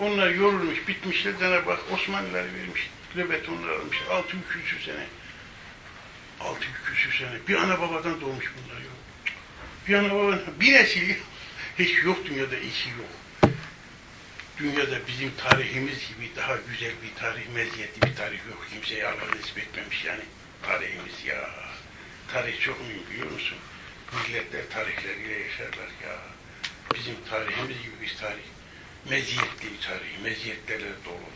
Onlar yorulmuş, bitmişler. Cenab-ı Hak Osmanlılar vermiş. Nöbet onlar almış. 600 küsür sene. 600 küsür sene. Bir ana babadan doğmuş bunlar yok. Bir ana babadan, bir nesil hiç yok dünyada iki yok. Dünyada bizim tarihimiz gibi daha güzel bir tarih, meziyetli bir tarih yok. Kimseye Allah nasip etmemiş yani. Tarihimiz ya. Tarih çok mühim biliyor musun? Milletler tarihleriyle yaşarlar ya. Bizim tarihimiz gibi bir tarih. Meziyetli bir tarih, meziyetlerle dolu.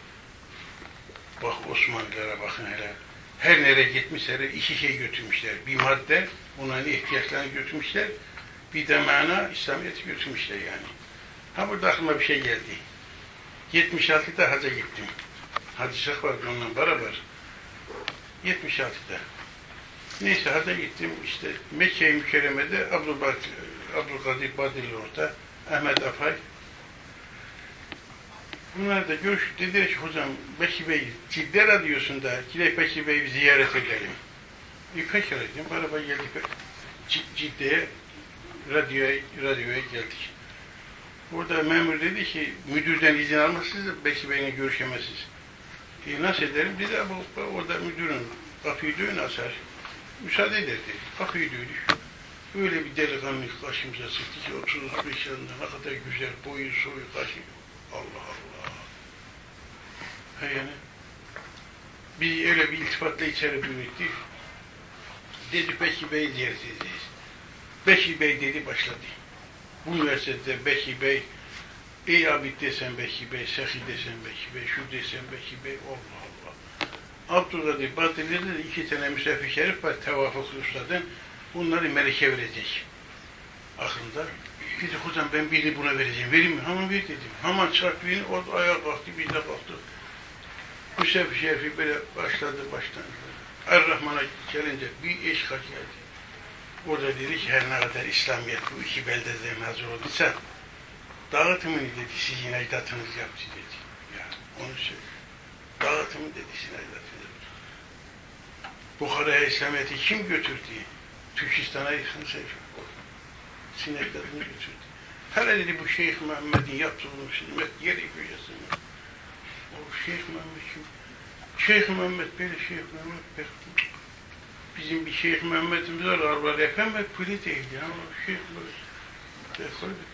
Bak Osmanlılara bakın hele. Her nereye gitmişler iki şey götürmüşler. Bir madde, onların ihtiyaçlarını götürmüşler. Bir de mana, İslamiyet'i götürmüşler yani. Ha burada aklıma bir şey geldi. 76'da hacca gittim. Hacı Şah vardı onunla beraber. 76'da. Neyse hacca gittim. İşte Mekke-i Mükerreme'de Abdülkadir Badil orada. Ahmet Afay. Bunlar da görüş dediler ki hocam Bekir Bey Cidde Radyosu'nda Gidek Bekir Bey'i ziyaret edelim. Bir peki dedim. Araba geldik Cid- Cidde'ye radyoya, radyoya geldik. Orada memur dedi ki müdürden izin almazsınız Bekir Bey'le görüşemezsiniz. E, nasıl ederim? Dedi bu orada müdürün kapıyı dövün açar. Müsaade eder dedi. Kapıyı dövdük. Öyle bir delikanlı karşımıza çıktı ki 35 yaşında ne kadar güzel boyu soyu kaşı. Allah Allah. Yani. Bir öyle bir iltifatla içeri buyurdu. Dedi Bekir Bey ziyaret edeceğiz. Bekir Bey dedi başladı. Bu üniversitede Bekir Bey, ey abid desen Bekir Bey, Sehi desen Bekir Bey, şu desen Bekir Bey, Allah Allah. Abdülkadir Batılı'da da iki tane müsafir şerif var, tevafuk ustadan. Bunları meleke verecek. Aklında. Dedi hocam ben birini buna vereceğim. Vereyim mi? Hemen ver dedim. Hemen çarp birini, o da ayağa kalktı, biz de kalktık. Müsafir şerifi böyle başladı baştan. Er-Rahman'a gelince bir eş kaç geldi. Orada dedi ki her ne kadar İslamiyet bu iki beldede hazır olduysa dağıtımını dedi sizin ecdatınız yaptı dedi. Ya onu söylüyor. Dağıtımı dedi sizin ecdatınız yaptı. Bukhara'ya İslamiyet'i kim götürdü? Türkistan'a yakın sayfa. Sizin ecdatını götürdü. Hele dedi bu Şeyh Muhammed'in yaptığı bunu hizmet yeri köşesinde. O Şeyh Muhammed kim? Şeyh Muhammed böyle Şeyh Muhammed be. Bizim bir Şeyh Muhammed'imiz var Arvar Efendi ve pili değil Şeyh böyle.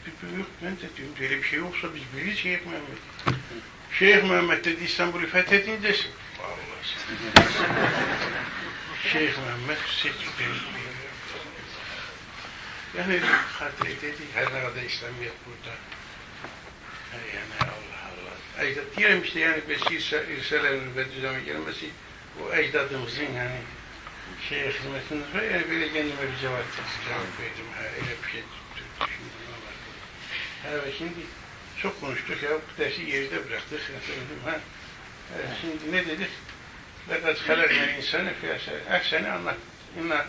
Bir yok ben de diyorum böyle bir şey yoksa biz biliriz Şeyh Muhammed. Şeyh Muhammed dedi İstanbul'u fethedince Allah Şeyh Muhammed seçti yani hatırı dedi her ne kadar İslamiyet burada. Yani. Ecdat diyelim işte yani Besi İrselerin ve düzeme gelmesi o ecdadımızın yani şeye hizmetinde sonra yani böyle kendime bir cevap, cevap verdim. Ha, öyle bir şey düşündüm ama. Ha, ve şimdi çok konuştuk ya bu dersi geride bıraktık. Efendim, ha. Evet, şimdi ne dedik? Fakat halakna insanı fiyasa. Ehseni anlat,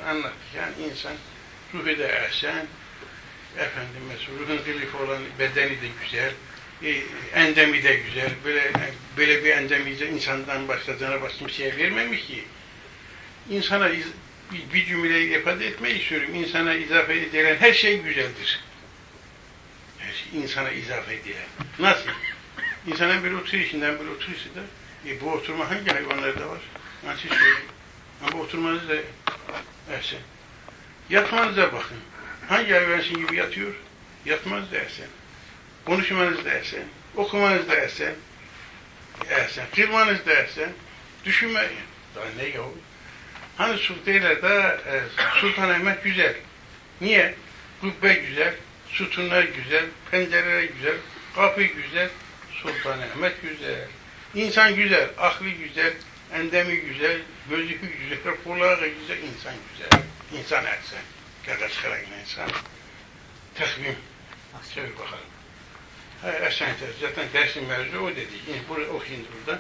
anlattık. Yani insan ruhu da ehsen, efendim mesela ruhun kılıfı olan bedeni de güzel, endemi de güzel. Böyle böyle bir endemi de insandan başladığına başka kimseye vermemiş ki. İnsana iz, bir, bir cümleyi ifade etmeyi istiyorum. İnsana izafe edilen her şey güzeldir. Her şey insana izafe edilen. Nasıl? İnsanın bir içinden bir oturuyorsa da e, bu oturma hangi hayvanlarda var? Nasıl söyleyeyim? Ama oturmanız da ehsen. Yatmanıza bakın. Hangi hayvansın gibi yatıyor? Yatmanız da ehsen. Konuşmanız da ehsen. Okumanız da ehsen. Ehsen. Kırmanız da ehsen. Düşünmeyin. Daha ne yahu? Hani Sultanlar'da e, Sultanahmet güzel. Niye? Kubbe güzel, sütunlar güzel, pencereler güzel, kapı güzel, Sultanahmet güzel. İnsan güzel, aklı güzel, endemi güzel, gözü güzel, kulağı güzel, insan güzel. İnsan ehsen. Kadar çıkarak insan. Takvim. Söyle bakalım. Ehsen zaten dersin mevzu o dedi. Şimdi burada okuyun burada.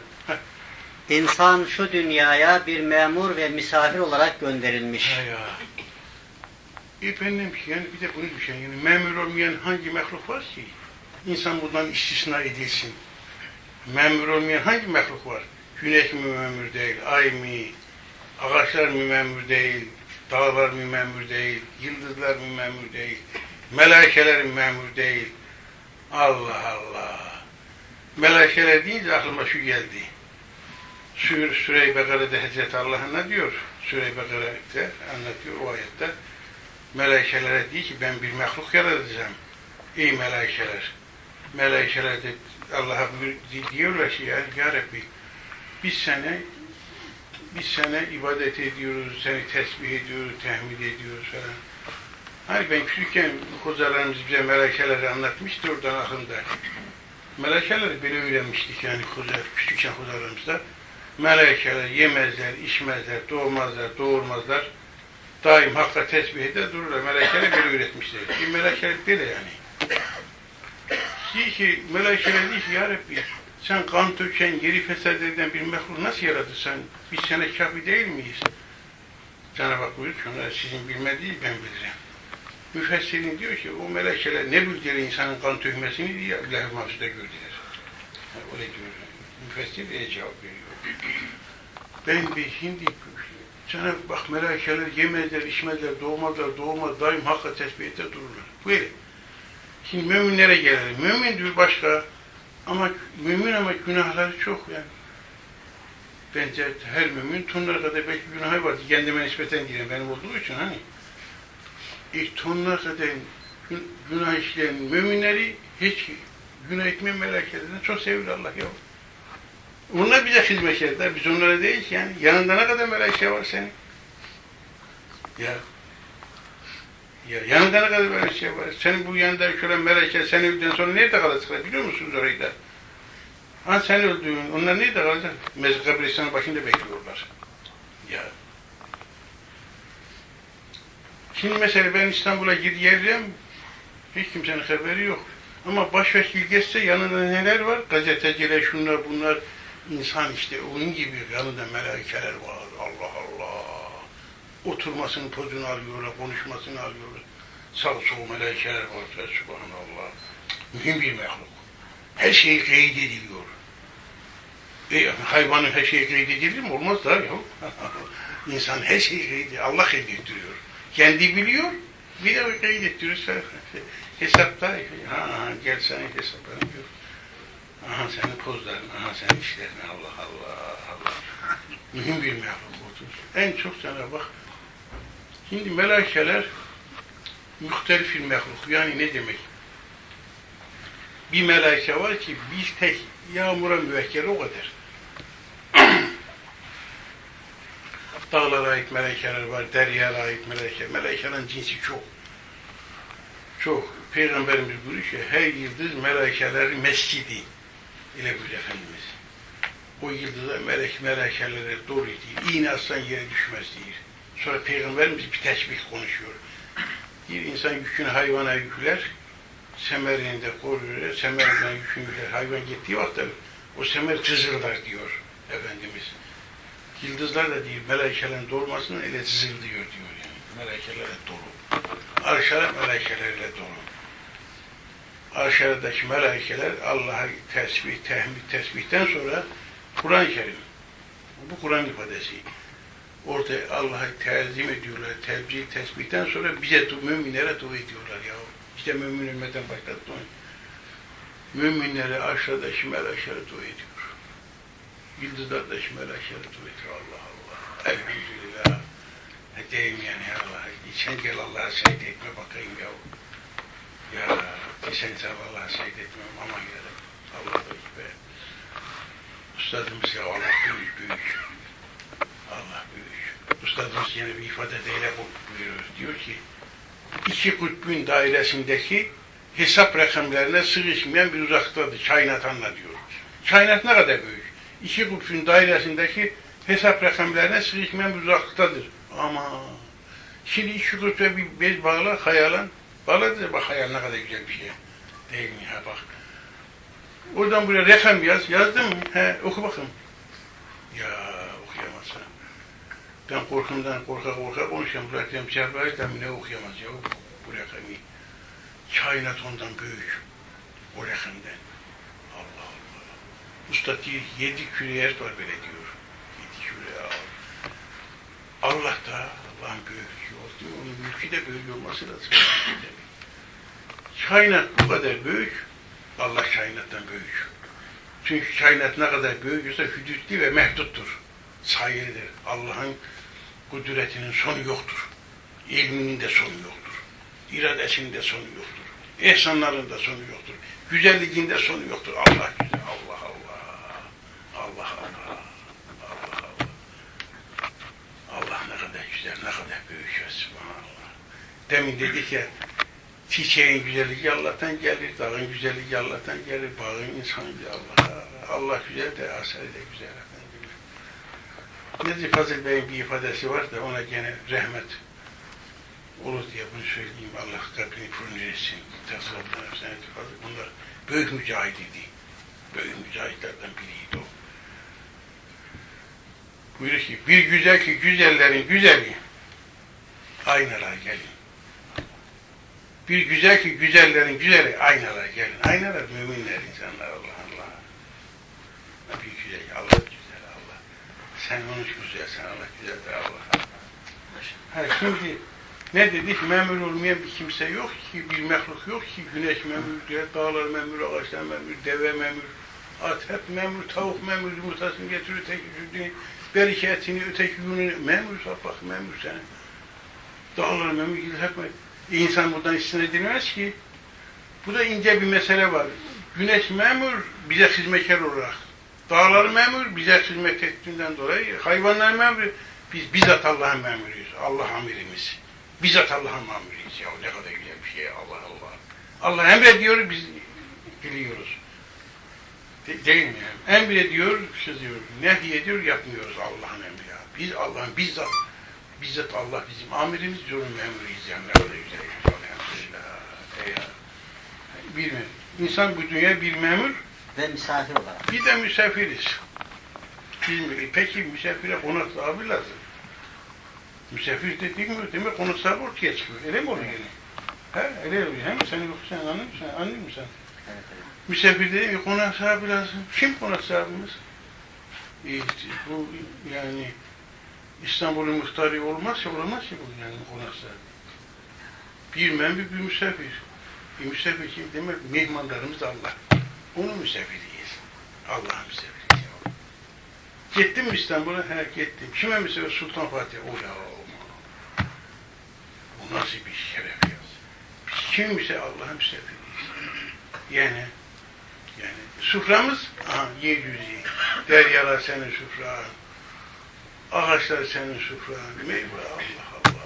İnsan şu dünyaya bir memur ve misafir olarak gönderilmiş. Ha ya. Efendim ki yani bir de bunu düşün. Yani memur olmayan hangi mehluk var ki? İnsan bundan istisna edilsin. Memur olmayan hangi mehluk var? Güneş mi memur değil, ay mı, ağaçlar mı memur değil, dağlar mı memur değil, yıldızlar mı memur değil, melaikeler mi memur değil? Allah Allah. Melekeler deyince aklıma şu geldi. Sür, Süre-i Bekara'da Hazreti Allah ne diyor? Süre-i Bekara'da anlatıyor o ayette. Melekelere diyor ki ben bir mehluk yaratacağım. Ey melekeler. Melekeler de Allah'a diyorlar ki ya, ya Rabbi biz sana biz sana ibadet ediyoruz, seni tesbih ediyoruz, tehmid ediyoruz falan. Hani ben küçükken hocalarımız bize melekeleri anlatmıştı oradan aklımda. Melekeleri böyle öğrenmiştik yani hoca, küçükken hocalarımızda. Melekeler yemezler, içmezler, doğmazlar, doğurmazlar. Daim hakka tesbih eder dururlar. Melekeler böyle öğretmişler. Bir melekeler böyle yani. Diyor ki, melekeler diyor ki, ya Rabbi, sen kan döken, yeri fesat eden bir mehluk nasıl yaratırsan, biz sana kafi değil miyiz? Cenab-ı Hak buyuruyor ki, sizin bilmediği ben bilirim. Müfessirin diyor ki, o melekeler ne bildiler insanın kan tökmesini diye Allah-u gördüler. Ha, öyle diyor. Müfessir diye cevap veriyor. Ben bir şimdi Cenab-ı bak melekeler yemezler, içmezler, doğmazlar, doğmaz, daim hakka tesbihte dururlar. Böyle. Şimdi müminlere gelelim. Mümin diyor başka ama mümin ama günahları çok yani. Bence her mümin tonlar kadar belki günahı var. Kendime nispeten diyelim benim olduğu için hani. İlk tonlar kadar gün- günah işleyen müminleri hiç günah etmeyen melekelerden çok seviyor Allah ya. Onlar bize hizmet eder. Biz onlara değil ki yani. Yanında ne kadar meleke var senin? Ya. Ya yanında ne kadar meleke var? Senin bu yanında şöyle meleke seni öldükten sonra nerede kalacaklar biliyor musunuz orayı da? Ha sen öldüğün, onlar nerede kalacak? Mezar kabristanın başında bekliyorlar. Ya. Şimdi mesela ben İstanbul'a gidiyorum, hiç kimsenin haberi yok. Ama başvekil geçse yanında neler var? Gazeteciler, şunlar bunlar, insan işte onun gibi yanında melaikeler var. Allah Allah. Oturmasının pozunu alıyorlar, konuşmasını alıyorlar. Sağ sol melaikeler var. Subhanallah. Mühim bir mehluk. Her şey kaydediliyor. E, hayvanın her şeyi kaydedilir mi? Olmaz da ya. İnsan her şeyi kaydediyor. Allah kaydettiriyor. Kendi biliyor, bir de kaydettiriyor. Hesapta, ha, gel senin hesaplarını gör. Aha senin pozların, aha senin işlerin, Allah Allah, Allah. Mühim bir mehluk otur. En çok Cenab-ı Hak. Şimdi melaikeler muhtelif bir mehluk. Yani ne demek? Bir melaike var ki bir tek yağmura müvekkil o kadar. Dağlara ait melekeler var, deryaya ait meleke. Melekelerin cinsi çok. Çok. Peygamberimiz buyuruyor ki her yıldız melekelerin mescidi. ile buyuruyor Efendimiz. O yıldıza melek melekelere doğru değil. İğne aslan yere düşmez değil. Sonra Peygamberimiz bir teşbih konuşuyor. Bir insan yükünü hayvana yükler, semerinde koruyor, semerinden yükünü yükler. Hayvan gittiği vakti o semer cızıldar diyor Efendimiz. Yıldızlar da değil, melekelerin dolmasının ele cızıldıyor diyor yani. Melekelerle dolu. Arşara melekelerle dolu. Arşaradaki melekeler Allah'a tesbih, tehmid, tesbihten sonra Kur'an-ı Kerim. Bu Kur'an ifadesi. Orada Allah'a tezim ediyorlar, tebcil, tesbihten sonra bize, müminlere dua ediyorlar ya. İşte mümin ümmeten başladı dua. Müminlere aşağıdaki meleklere dua ediyor. Yıldızlardaki meleklere dua ediyor. Allah Allah. Elhamdülillah. Ne diyeyim yani ya Allah. Sen gel Allah'a secde etme bakayım ya. Ya sen sen Allah'a secde etmem aman ya. Allah büyük be. Üstadımız ya Allah büyük büyük. Allah büyük. Üstadımız yine bir ifadeyle buyuruyor. Diyor ki iki kutbün dairesindeki hesap rakamlarına sığışmayan bir uzaktadır. Kainatanla diyor. Kainat ne kadar büyük? İki kutbün dairesindeki hesap rakamlarına sığışmayan bir uzaktadır. Ama şimdi iki kutbe bir bez bağla hayalan. Bağladı da bak hayal ne kadar güzel bir şey. Değil mi? Ha bak. Oradan buraya rakam yaz. Yazdın mı? He, oku bakın. Ya okuyamazsın. Ben korkumdan korka korka konuşuyorum. Bırakıyorum Cebrail de ne okuyamaz ya bu, rakamı. Kainat ondan büyük. O rakamdan. Allah Allah. Usta diyor yedi küre yer var böyle. Yedi küre ya. Allah da Allah'ın büyük yol diyor. Onun mülkü de büyük olması lazım. Kainat bu kadar büyük. Allah kainattan büyük. Çünkü kainat ne kadar büyüyorsa hüdütlü ve mehduttur. Sayılıdır. Allah'ın kudretinin sonu yoktur. İlminin de sonu yoktur. İradesinin de sonu yoktur. Ehsanların da sonu yoktur. Güzelliğin de sonu yoktur. Allah Allah. Allah Allah. Allah Allah. Allah ne kadar güzel, ne kadar büyük ya Subhanallah. Demin dedik ya, çiçeğin güzelliği Allah'tan gelir, dağın güzelliği Allah'tan gelir, bağın insanı Allah. Allah güzel de aseri de güzel. Nezih Fazıl Bey'in bir ifadesi var da ona gene rahmet olur diye bunu söyleyeyim. Allah kalbini fırın etsin. Tasavvuftan fazla. Bunlar büyük mücahid idi. Büyük mücahitlerden biriydi o. Buyuruyor ki, bir güzel ki güzellerin güzeli aynalar gelin. Bir güzel ki güzellerin güzeli aynalar gelin. Aynalar müminler insanlar Allah Allah. Bir güzel Allah güzel Allah. Sen onu güzelsen Allah güzeldir Allah. Ha, şimdi ne dedik? Memur olmayan bir kimse yok ki, bir mehluk yok ki. Güneş memur, dağlar memur, ağaçlar memur, deve memur, at hep memur, tavuk memur, yumurtasını getiriyor, tek sütünü, bereketini, öteki gününü, memur safak, memur sen. Dağlar memur, hep memur. İnsan buradan istin edilmez ki. Bu da ince bir mesele var. Güneş memur, bize hizmetkar olarak. Dağlar memur, bize hizmet ettiğinden dolayı. Hayvanlar memur, biz bizzat Allah'ın memuruyuz. Allah amirimiz. Bizzat Allah'ın mamuriyiz. Ya ne kadar güzel bir şey Allah Allah. Allah emrediyor biz biliyoruz. De, değil mi? Emrediyor, kızıyor. Nehy ediyor, yapmıyoruz Allah'ın emri ya. Biz Allah'ın bizzat bizzat Allah bizim amirimiz, biz onun memuruyuz yani. Bir memur. İnsan bu dünya bir memur, Ve misafir olarak. bir de misafiriz. Biz, peki misafire konak sahibi lazım. Misafir dediğin mi? Demek konak sahibi ortaya çıkıyor. Öyle mi oluyor yani? Ha, öyle oluyor. Hem sen sen anlıyor musun? Anlıyor musun? Evet, evet. Misafir dediğin mi? Konak sahibi lazım. Kim konak sahibimiz? İşte bu yani İstanbul'un muhtarı olmazsa olamaz ki bu yani konak sahibi. Bir memur bir misafir. Bir misafir kim demek? Mehmanlarımız Allah. Onun misafiriyiz. Allah'ın misafiriyiz. ya. Gittin mi İstanbul'a? He gittim. Kime misafir? Sultan Fatih. O ya. Bu nasıl bir şeref ya. Biz kimse Allah'ın misafiriyiz. Yani yani suframız aha, yeryüzü. Deryalar senin sufran. Ağaçlar senin sufran. Meyve Allah Allah.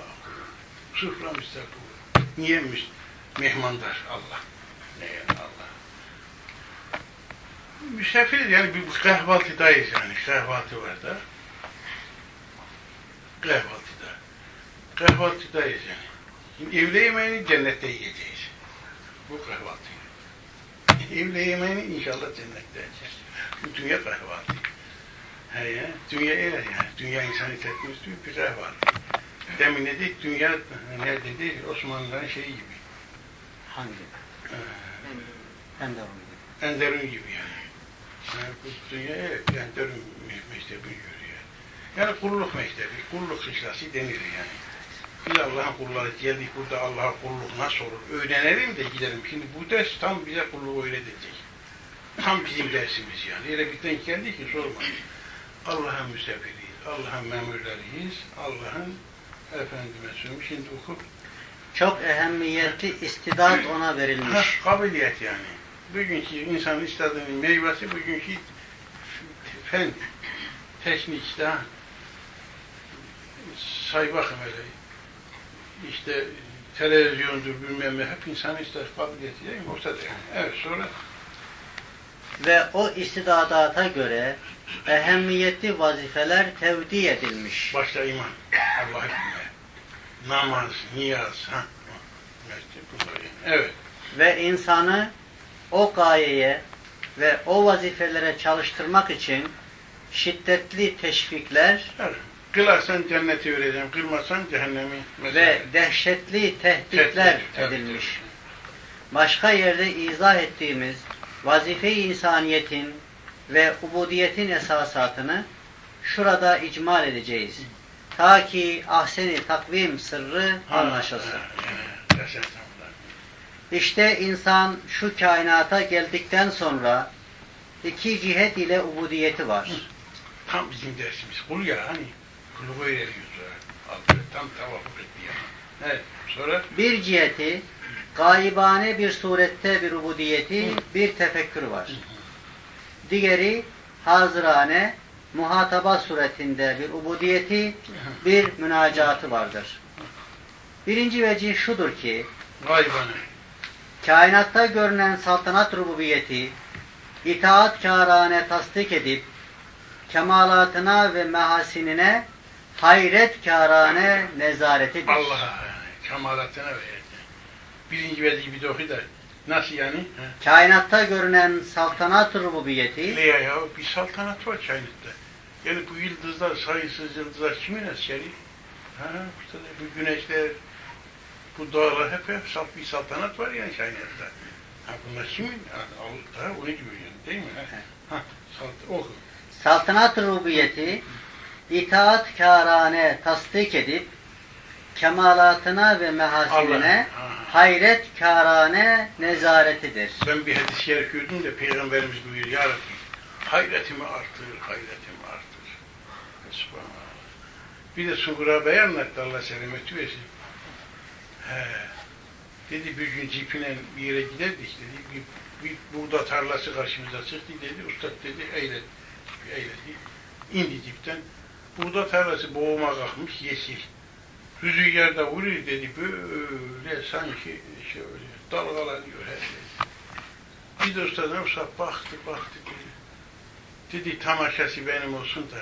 Suframız da bu. Niyemiş? Mehmandar Allah. Ne yani Allah. Misafiriz yani bir kahvaltıdayız yani. Kahvaltı var da. Kahvaltıda. Kahvaltıdayız yani. Şimdi evle yemeğini cennette yiyeceğiz. Bu kahvaltıyı. Evle yemeğini inşallah cennette yiyeceğiz. Bu dünya kahvaltı. He ya, dünya öyle yani. Dünya insanı tetmiş bir kahvaltı. Demin dedik dünya ne dedi Osmanlıların şeyi gibi. Hangi? Ee, Ben de onu gibi. Enderun gibi yani. yani bu dünya evet, Enderun mektebi görüyor. Yani kulluk mektebi, kulluk kışlası denir yani. Biz Allah'ın kulları geldik burada Allah'a kulluk nasıl olur öğrenelim de gidelim. Şimdi bu ders tam bize kulluğu öğretecek. Tam bizim dersimiz yani. Öyle bir denk geldi ki sormayın. Allah'ın misafiriyiz, Allah'ın memurlarıyız, Allah'ın efendime söyleyeyim şimdi oku Çok ehemmiyetli istidat ona verilmiş. kabiliyet yani. Bugünkü insanın istediğinin meyvesi bugünkü fen, teknik işte ha. Say bakın öyle. İşte televizyondur bilmem ne hep insan ister kabiliyeti değil mi? Ortada yani. Evet sonra Ve o istidadata göre ehemmiyetli vazifeler tevdi edilmiş. başta iman. Bilme. Namaz, niyaz. Ha. Evet. Ve insanı o gayeye ve o vazifelere çalıştırmak için şiddetli teşvikler evet. Kılarsan cenneti vereceğim, kılmazsan cehennemi. ve dehşetli tehditler Tehdit, edilmiş. Başka yerde izah ettiğimiz vazife-i insaniyetin ve ubudiyetin esasatını şurada icmal edeceğiz. Ta ki ahseni takvim sırrı anlaşılsın. İşte insan şu kainata geldikten sonra iki cihet ile ubudiyeti var. Tam bizim dersimiz. Kul ya hani. Kulu. Altı, Tam tavafuk etti ya. Evet. Sonra Bir ciheti, gaibane bir surette bir ubudiyeti, bir tefekkür var. Diğeri, hazırane, muhataba suretinde bir ubudiyeti, bir münacatı vardır. Birinci vecih şudur ki, gaybanı. kainatta görünen saltanat rububiyeti, itaatkârane tasdik edip, kemalatına ve mehasinine hayretkârane nezaretidir. Allah'a kemalatına verdi. Birinci vezi bir de oku da. Nasıl yani? Ha. Kainatta görünen saltanat rububiyeti, Öyle ya, ya bir saltanat var kainatta. Yani bu yıldızlar, sayısız yıldızlar kimin eseri? Ha, işte bu güneşler, bu dağlar hep hep salt bir saltanat var yani kainatta. Ha, bunlar kimin? Ha, onu gibi yani, değil mi? Ha, ha salt, oku. saltanat rububiyeti, itaatkârane tasdik edip, kemalatına ve mehasinine Allah, ha. hayretkârane nezaretidir. Ben bir hadis-i şerif gördüm de Peygamberimiz buyuruyor, Ya Rabbi, hayretimi artır, hayretimi artır. Subhanallah. Bir de Sugura Bey anlattı Allah selamet versin. He. Dedi bir gün cipine bir yere giderdik dedi. Bir, bir buğda tarlası karşımıza çıktı dedi. Ustad dedi eyle, eyledi. İndi cipten. Buğda tarlası boğuma kalkmış yeşil. Rüzgarda vuruyor dedi böyle sanki şöyle dalgalanıyor her şey. Bir de ustad yoksa baktı baktı dedi. Dedi tamaşası benim olsun da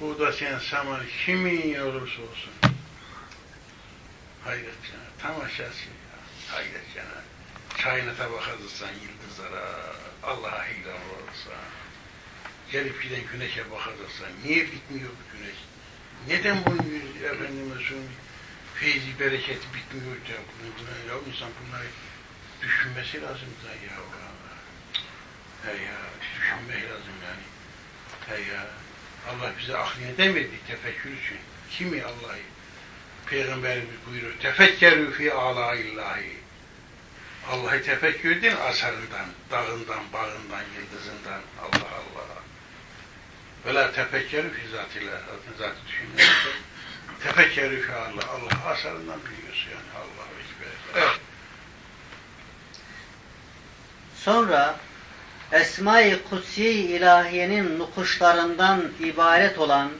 buğda senin saman kimin olursa olsun. Hayret ya, tamaşası ya, hayret ya. Kainata bakazırsan yıldızlara, Allah'a hayran olursan, gelip giden güneşe bakazırsan, niye bitmiyor bu güneş? Neden efendime söyleyeyim, feyzi, bereketi bitmiyor bunu, buna, ya insan bunları düşünmesi lazım da ya. He ya, düşünmek lazım yani. He ya, Allah bize aklı neden verdi tefekkür için? Kimi Allah'ı? Peygamberimiz buyuruyor. Tefekkerü fi alaillahi. Allah'ı tefekkür edin asarından, dağından, bağından, yıldızından. Allah Allah. Ve la tefekkerü fi zatillah. Zaten zatı düşünmeyin. tefekkerü fi Allah. Allah asarından biliyorsun yani. Allah ekber. Evet. Sonra Esma-i Kutsi ilahiyenin nukuşlarından ibaret olan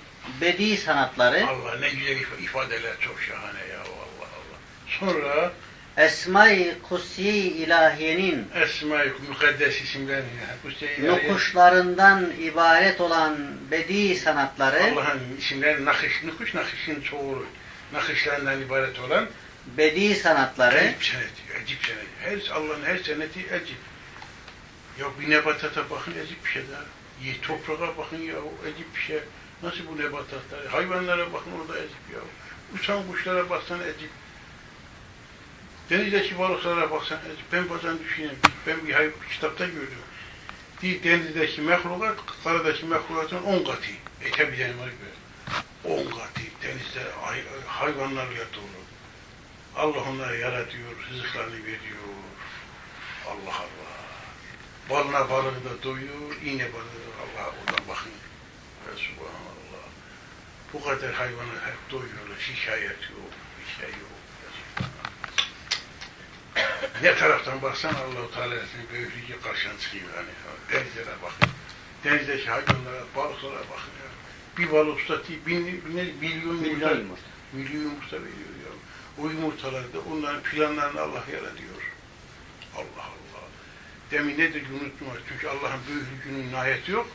bedi sanatları, Allah ne güzel if- ifadeler çok şahane ya Allah Allah. Sonra Esma-i Kutsi ilahiyenin Esma-i Mukaddes isimlerini ya. Bu şey yani nukuşlarından ibaret olan bedi sanatları, Allah'ın isimleri nakış, nukuş nakışın çoğulu. Nakışlarından ibaret olan bedi sanatları, acip seneti, acip seneti. Her, Allah'ın her seneti acip. Ya bir nebatata bakın acip bir şey daha. Ye, toprağa bakın ya acip bir şey. Nasıl bu nebatatlar? Hayvanlara bakın orada acip ya. Uçan kuşlara baksan acip. Denizdeki balıklara baksan. Ben bazen düşünüyorum. Ben bir, hay- bir kitapta gördüm. Bir denizdeki mehlukat, karadaki mehlukatın on katı. E tabi denizlere göre. On katı denizde hay, hayvanlarla dolu. Allah onları yaratıyor, rızıklarını veriyor. Allah Allah. Balına balığı da doyuyor, iğne balığı da Allah oradan bakın. Subhanallah. Bu kadar hayvanı hep doyuyorlar, şikayet yok, bir şey yok. Ne taraftan baksan Allah-u Teala'nın büyüklüğü karşına çıkıyor yani. Denizlere bakın. Denizdeki hayvanlara, balıklara bakın ya. Bir balık tutatuyor, bin, bin, milyon, milyon milyon, yumurta. veriyor ya. O yumurtalarda onların planlarını Allah yaratıyor. Allah Allah. Demin nedir unuttum. Çünkü Allah'ın büyüklüğünün nihayeti yok.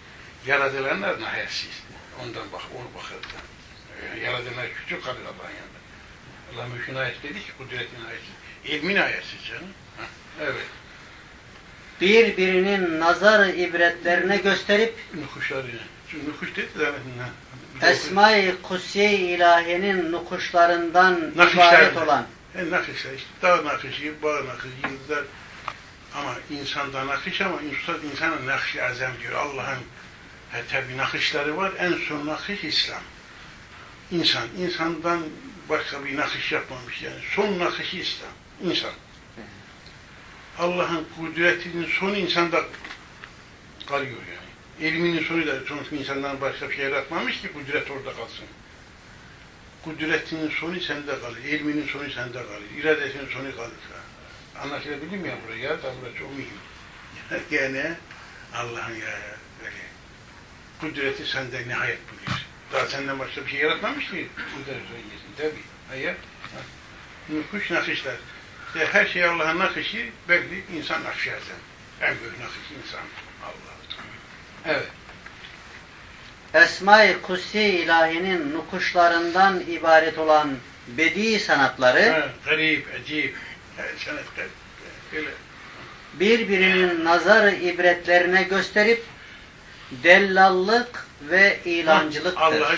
Yaratılanlar nihayetsiz. Ondan bak, onu. Ee, yaratılanlar küçük kalır Allah'ın yanında. Allah mülkün ayet dedi ki kudretin ayeti. İlmin ayetsiz canım. Evet. birbirinin nazar ibretlerine gösterip Nukuşları. Çünkü nukuş dedi ha. Esma-i Kutsi ilahiyenin nukuşlarından Nakışlar. ibaret olan E, nakışlar işte. Dağ nakışı, bağ nakışı, yıldızlar. Ama insanda nakış ama Üstad insana nakş-ı azam diyor. Allah'ın e, tabi nakışları var. En son nakış İslam. İnsan. insandan başka bir nakış yapmamış yani. Son nakışı İslam. İnsan. Allah'ın kudretinin son insanda kalıyor yani. İlminin sonu da sonuçta insandan başka bir şey yaratmamış ki kudret orada kalsın. Kudretinin sonu sende kalır, ilminin sonu sende kalır, iradesinin sonu kalırsa. Anlaşılabilir mi ya buraya? Da burası çok mühim. yani Allah'ın ya böyle kudreti sende nihayet buluyor. Daha senden başka bir şey yaratmamış ki kudret söyleyesin. Tabii. Hayır. Nukuş nakışlar. İşte her şey Allah'ın nakışı belli insan nakışı zaten. En büyük nakış insan. Allah. Evet. Esma-i Kutsi ilahinin nukuşlarından ibaret olan bedi sanatları Ha, garip, acip. Öyle. birbirinin nazar ibretlerine gösterip dellallık ve ilancılıktır. Allah'ı